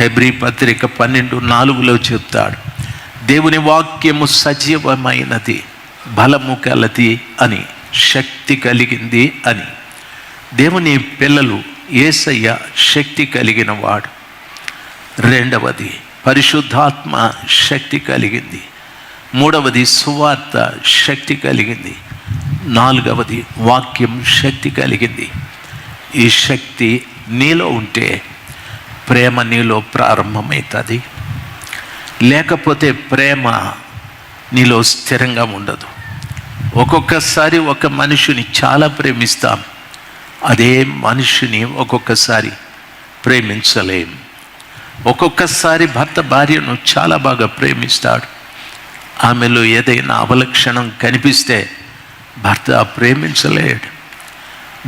హెబ్రి పత్రిక పన్నెండు నాలుగులో చెప్తాడు. దేవుని వాక్యము సజీవమైనది బలము కలది అని శక్తి కలిగింది అని. దేవుని పిల్లలు ఏసయ్య శక్తి కలిగిన వాడు రెండవది పరిశుద్ధాత్మ శక్తి కలిగింది. మూడవది సువార్త శక్తి కలిగింది. నాలుగవది వాక్యం శక్తి కలిగింది. ఈ శక్తి నీలో ఉంటే ప్రేమ నీలో ప్రారంభమవుతుంది. లేకపోతే ప్రేమ నీలో స్థిరంగా ఉండదు. ఒక్కొక్కసారి ఒక మనిషిని చాలా ప్రేమిస్తాం. అదే మనిషిని ఒక్కొక్కసారి ప్రేమించలేం. ఒక్కొక్కసారి భర్త భార్యను చాలా బాగా ప్రేమిస్తాడు. ఆమెలో ఏదైనా అవలక్షణం కనిపిస్తే భర్త ప్రేమించలేడు.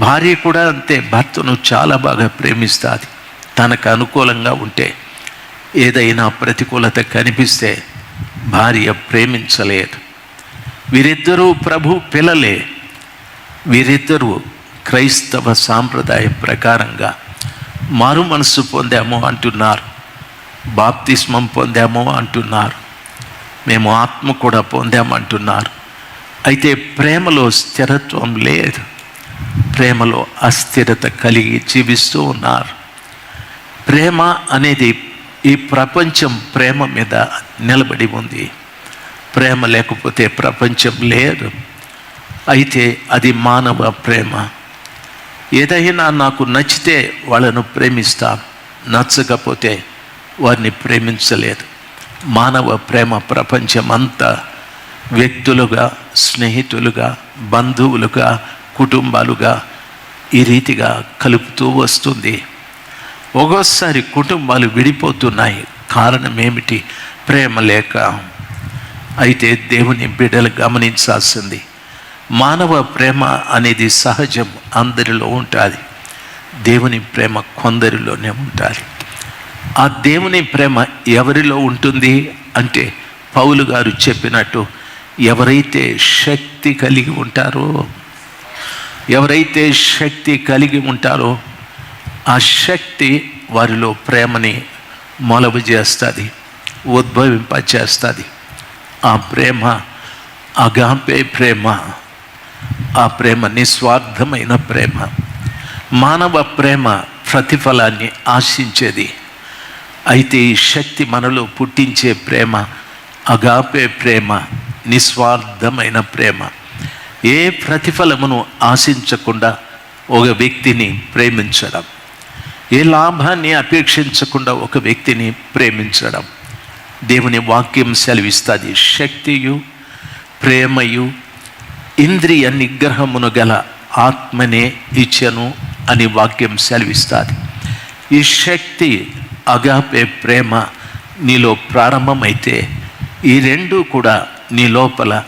భార్య కూడా అంతే భర్తను చాలా బాగా ప్రేమిస్తుంది. తనకు అనుకూలంగా ఉంటే ఏదైనా ప్రతికూలత కనిపిస్తే భార్య ప్రేమించలేదు. వీరిద్దరూ ప్రభు పిల్లలే. వీరిద్దరూ క్రైస్తవ సాంప్రదాయం ప్రకారంగా మారు మనస్సు పొందాము అంటున్నారు. బాప్తిస్మం పొందాము అంటున్నారు. మేము ఆత్మ కూడా పొందామంటున్నారు అయితే ప్రేమలో స్థిరత్వం లేదు. ప్రేమలో అస్థిరత కలిగి జీవిస్తూ ఉన్నారు. ప్రేమ అనేది ఈ ప్రపంచం ప్రేమ మీద నిలబడి ఉంది. ప్రేమ లేకపోతే ప్రపంచం లేదు. అయితే అది మానవ ప్రేమ. ఏదైనా నాకు నచ్చితే వాళ్ళను ప్రేమిస్తాం నచ్చకపోతే వారిని ప్రేమించలేదు. మానవ ప్రేమ ప్రపంచం అంతా వ్యక్తులుగా స్నేహితులుగా బంధువులుగా కుటుంబాలుగా ఈ రీతిగా కలుపుతూ వస్తుంది. ఒక్కోసారి కుటుంబాలు విడిపోతున్నాయి. కారణం ఏమిటి? ప్రేమ లేక. అయితే దేవుని బిడ్డలు గమనించాల్సింది. మానవ ప్రేమ అనేది సహజం. అందరిలో ఉంటుంది. దేవుని ప్రేమ కొందరిలోనే ఉంటుంది. ఆ దేవుని ప్రేమ ఎవరిలో ఉంటుంది? అంటే పౌలు గారు చెప్పినట్టు ఎవరైతే శక్తి కలిగి ఉంటారో ఎవరైతే శక్తి కలిగి ఉంటారో శక్తి వారిలో ప్రేమని మొలవ చేస్తుంది ఉద్భవింపచేస్తుంది ఆ ప్రేమ అగాపే ప్రేమ ఆ ప్రేమ నిస్వార్థమైన ప్రేమ మానవ ప్రేమ ప్రతిఫలాన్ని ఆశించేది. అయితే ఈ శక్తి మనలో పుట్టించే ప్రేమ అగాపే ప్రేమ నిస్వార్థమైన ప్రేమ ఏ ప్రతిఫలమును ఆశించకుండా ఒక వ్యక్తిని ప్రేమించడం. ఏ లాభాన్ని అపేక్షించకుండా ఒక వ్యక్తిని ప్రేమించడం. దేవుని వాక్యం సెలవిస్తుంది. శక్తియు ప్రేమయు ఇంద్రియ నిగ్రహమును గల ఆత్మనే ఇచ్చను అని వాక్యం సెలవిస్తుంది. ఈ శక్తి అగాపే ప్రేమ నీలో ప్రారంభమైతే ఈ రెండు కూడా నీ లోపల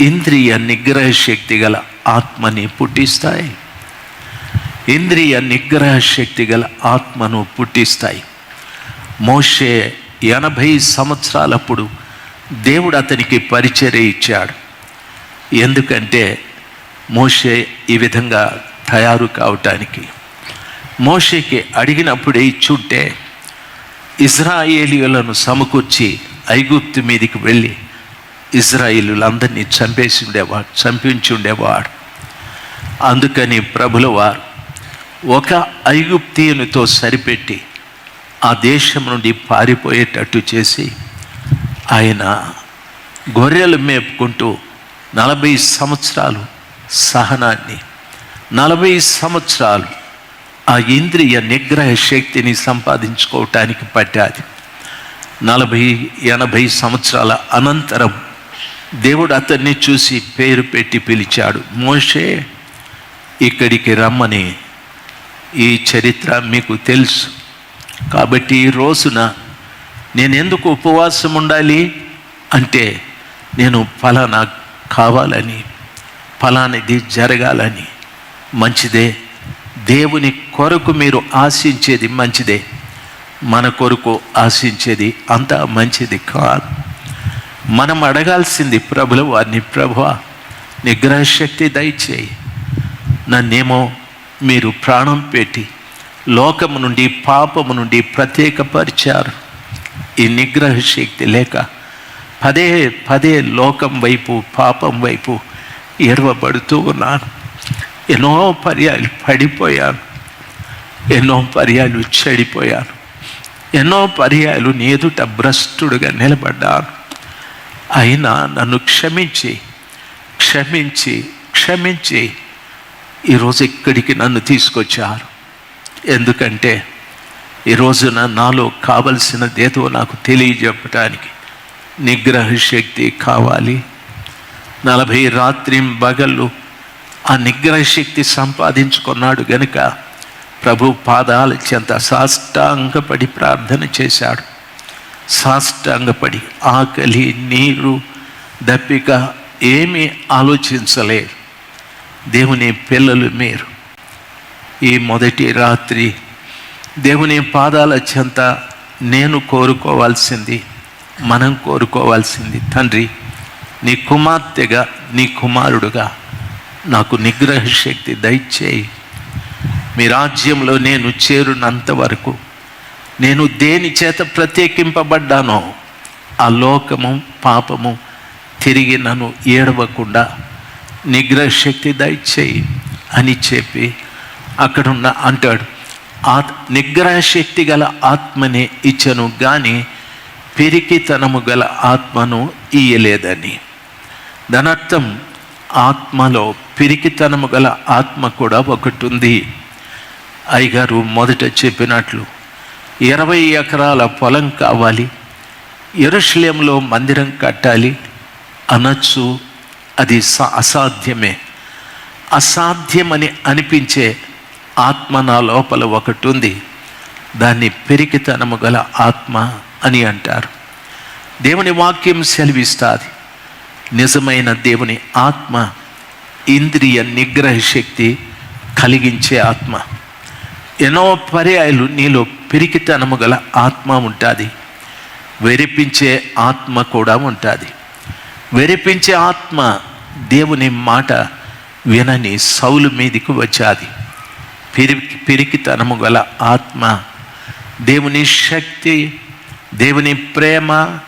ఇంద్రియ నిగ్రహ శక్తి గల ఆత్మని పుట్టిస్తాయి. ఇంద్రియ నిగ్రహ శక్తి గల ఆత్మను పుట్టిస్తాయి. మోషే ఎనభై సంవత్సరాలప్పుడు దేవుడు అతనికి పరిచర్య ఇచ్చాడు. ఎందుకంటే మోషే ఈ విధంగా తయారు కావటానికి. మోషేకి అడిగినప్పుడే ఇచ్చుంటే ఇజ్రాయేలీలను సమకూర్చి ఐగుప్తు మీదికి వెళ్ళి ఇజ్రాయేలులందరినీ చంపేసి ఉండేవాడు చంపించి ఉండేవాడు అందుకని ప్రభుల వారు ఒక ఐగుప్తీయునితో సరిపెట్టి ఆ దేశం నుండి పారిపోయేటట్టు చేసి ఆయన గొర్రెలు మేపుకుంటూ నలభై సంవత్సరాలు సహనాన్ని నలభై సంవత్సరాలు ఆ ఇంద్రియ నిగ్రహ శక్తిని సంపాదించుకోవటానికి పట్టాది. నలభై ఎనభై సంవత్సరాల అనంతరం దేవుడు అతన్ని చూసి పేరు పెట్టి పిలిచాడు మోషే ఇక్కడికి రమ్మని. ఈ చరిత్ర మీకు తెలుసు. కాబట్టి ఈ రోజున నేను ఎందుకు ఉపవాసం ఉండాలి? అంటే నేను ఫలానా కావాలని ఫలానిది జరగాలని. మంచిదే. దేవుని కొరకు మీరు ఆశించేది మంచిదే. మన కొరకు ఆశించేది అంత మంచిది కాదు. మనం అడగాల్సింది ప్రభుల వారిని ప్రభు నిగ్రహశక్తి దయచేయి. నన్నేమో మీరు ప్రాణం పెట్టి లోకము నుండి పాపము నుండి ప్రత్యేకపరిచారు. ఈ నిగ్రహ శక్తి లేక పదే పదే లోకం వైపు పాపం వైపు ఎరవబడుతూ ఉన్నాను. ఎన్నో పర్యాలు పడిపోయాను. ఎన్నో పర్యాలు చెడిపోయాను. ఎన్నో పర్యాలు నేదుట భ్రష్టుడుగా నిలబడ్డాను. అయినా నన్ను క్షమించి క్షమించి క్షమించి ఈరోజు ఇక్కడికి నన్ను తీసుకొచ్చారు. ఎందుకంటే ఈ రోజున నాలో కావలసినదేదో నాకు తెలియజెప్పటానికి నిగ్రహ శక్తి కావాలి. నలభై రాత్రి బగళ్ళు ఆ నిగ్రహ శక్తి సంపాదించుకున్నాడు గనుక ప్రభు పాదాల చెంత సాష్టాంగపడి ప్రార్థన చేశాడు. సాష్టాంగపడి ఆకలి నీరు దప్పిక ఏమీ ఆలోచించలేదు. దేవుని పిల్లలు మీరు. ఈ మొదటి రాత్రి దేవుని పాదాల చెంత నేను కోరుకోవాల్సింది మనం కోరుకోవాల్సింది. తండ్రి నీ కుమార్తెగా నీ కుమారుడుగా నాకు నిగ్రహ శక్తి దయచేయి. మీ రాజ్యంలో నేను చేరునంత వరకు నేను దేని చేత ప్రత్యేకింపబడ్డానో ఆ లోకము పాపము తిరిగి నన్ను ఏడవకుండా నిగ్రహ శక్తి దయచేయి అని చెప్పి అక్కడున్న అంటాడు. ఆత్ నిగ్రహ శక్తి గల ఆత్మనే ఇచ్చను కానీ పిరికితనము గల ఆత్మను ఇయ్యలేదని. దానర్థం ఆత్మలో పిరికితనము గల ఆత్మ కూడా ఒకటి ఉంది అయ్యగారు మొదట చెప్పినట్లు ఇరవై ఎకరాల పొలం కావాలి ఎరుశ్లేంలో మందిరం కట్టాలి అనొచ్చు అది అసాధ్యమే. అసాధ్యమని అనిపించే ఆత్మ నా లోపల ఒకటి ఉంది దాన్ని పెరికితనము గల ఆత్మ అని అంటారు. దేవుని వాక్యం సెలవిస్తుంది. నిజమైన దేవుని ఆత్మ ఇంద్రియ నిగ్రహ శక్తి కలిగించే ఆత్మ. ఎన్నో పర్యాయాలు నీలో పెరికితనము గల ఆత్మ ఉంటుంది. వెరిపించే ఆత్మ కూడా ఉంటుంది. వెరిపించే ఆత్మ దేవుని మాట వినని సౌలు మీదికి వచ్చాది. పిరికి పిరికితనము గల ఆత్మ దేవుని శక్తి దేవుని ప్రేమ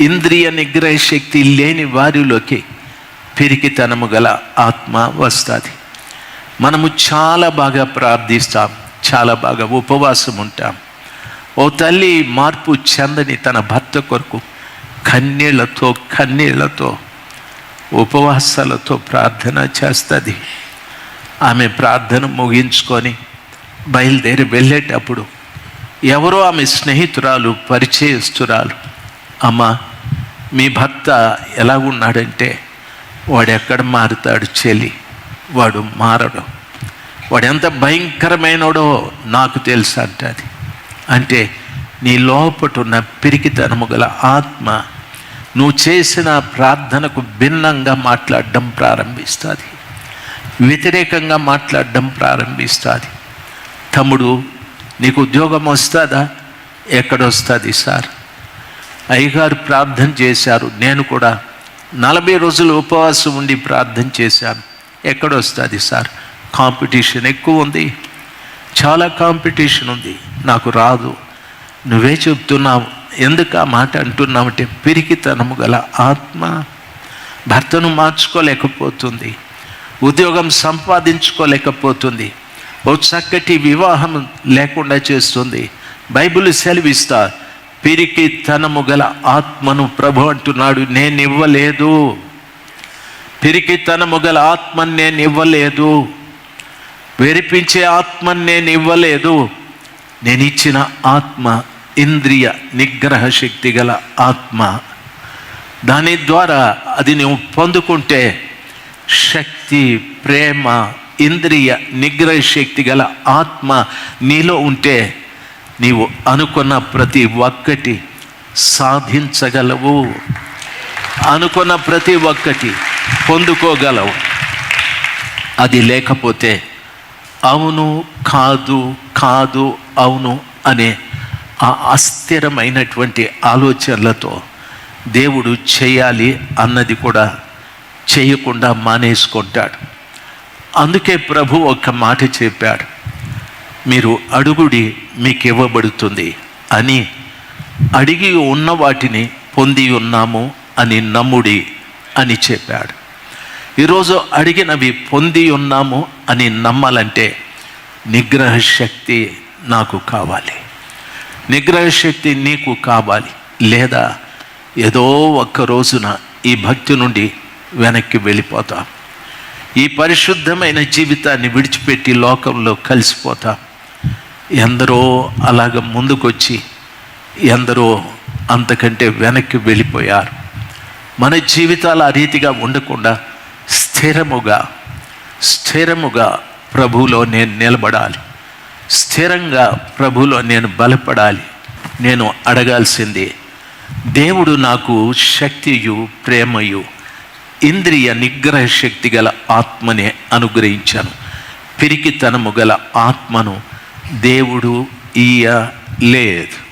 ఇంద్రియ నిగ్రహ శక్తి లేని వారిలోకి పిరికితనము గల ఆత్మ వస్తుంది. మనము చాలా బాగా ప్రార్థిస్తాం చాలా బాగా ఉపవాసం ఉంటాం ఓ తల్లి మార్పు చెందని తన భర్త కొరకు కన్నీళ్ళతో కన్నీళ్ళతో ఉపవాసాలతో ప్రార్థన చేస్తుంది. ఆమె ప్రార్థన ముగించుకొని బయలుదేరి వెళ్ళేటప్పుడు ఎవరో ఆమె స్నేహితురాలు పరిచయస్తురాలు అమ్మ మీ భర్త ఎలా ఉన్నాడంటే వాడు ఎక్కడ మారుతాడు చెల్లి? వాడు మారడు. వాడు ఎంత భయంకరమైనడో నాకు తెలుసు అంటది అంటే నీ లోపటున్న పిరికితనము గల ఆత్మ నువ్వు చేసిన ప్రార్థనకు భిన్నంగా మాట్లాడడం ప్రారంభిస్తుంది. వ్యతిరేకంగా మాట్లాడడం ప్రారంభిస్తుంది. తమ్ముడు నీకు ఉద్యోగం వస్తుందా? ఎక్కడొస్తుంది సార్? అయ్యగారు ప్రార్థన చేశారు. నేను కూడా నలభై రోజులు ఉపవాసం ఉండి ప్రార్థన చేశాను. ఎక్కడొస్తుంది సార్? కాంపిటీషన్ ఎక్కువ ఉంది. చాలా కాంపిటీషన్ ఉంది. నాకు రాదు. నువ్వే చెప్తున్నావు ఎందుకు ఆ మాట అంటున్నావంటే పిరికితనము గల ఆత్మ భర్తను మార్చుకోలేకపోతుంది ఉద్యోగం సంపాదించుకోలేకపోతుంది ఓ చక్కటి వివాహం లేకుండా చేస్తుంది బైబిల్ సెలవిస్తా పిరికి తనము గల ఆత్మను ప్రభు అంటున్నాడు నేను ఇవ్వలేదు పిరికి తనము గల ఆత్మను నేను ఇవ్వలేదు వెరిపించే ఆత్మను నేను ఇవ్వలేదు నేను ఇచ్చిన ఆత్మ ఇంద్రియ నిగ్రహ శక్తి గల ఆత్మ. దాని ద్వారా అది నువ్వు పొందుకుంటే శక్తి ప్రేమ ఇంద్రియ నిగ్రహ శక్తి గల ఆత్మ నీలో ఉంటే నీవు అనుకున్న ప్రతి ఒక్కటి సాధించగలవు. అనుకున్న ప్రతి ఒక్కటి పొందుకోగలవు. అది లేకపోతే అవును కాదు కాదు అవును అనే ఆ అస్థిరమైనటువంటి ఆలోచనలతో దేవుడు చేయాలి అన్నది కూడా చేయకుండా మానేసుకుంటాడు. అందుకే ప్రభు ఒక మాట చెప్పాడు మీరు అడుగుడి మీకు ఇవ్వబడుతుంది అని అడిగి ఉన్న వాటిని పొంది ఉన్నాము అని నమ్ముడి అని చెప్పాడు. ఈరోజు అడిగినవి పొంది ఉన్నాము అని నమ్మాలంటే నిగ్రహ శక్తి నాకు కావాలి. నిగ్రహ శక్తి నీకు కావాలి. లేదా ఏదో ఒక్క రోజున ఈ భక్తి నుండి వెనక్కి వెళ్ళిపోతాం. ఈ పరిశుద్ధమైన జీవితాన్ని విడిచిపెట్టి లోకంలో కలిసిపోతాం. ఎందరో అలాగ ముందుకొచ్చి ఎందరో అంతకంటే వెనక్కి వెళ్ళిపోయారు. మన జీవితాలు ఆ రీతిగా ఉండకుండా స్థిరముగా స్థిరముగా ప్రభువులో నేను నిలబడాలి. స్థిరంగా ప్రభువులో నేను బలపడాలి. నేను అడగాల్సింది దేవుడు నాకు శక్తియు ప్రేమయు ఇంద్రియ నిగ్రహ శక్తి గల ఆత్మనే అనుగ్రహించాను. పిరికితనము గల ఆత్మను దేవుడు ఇయ్య లేదు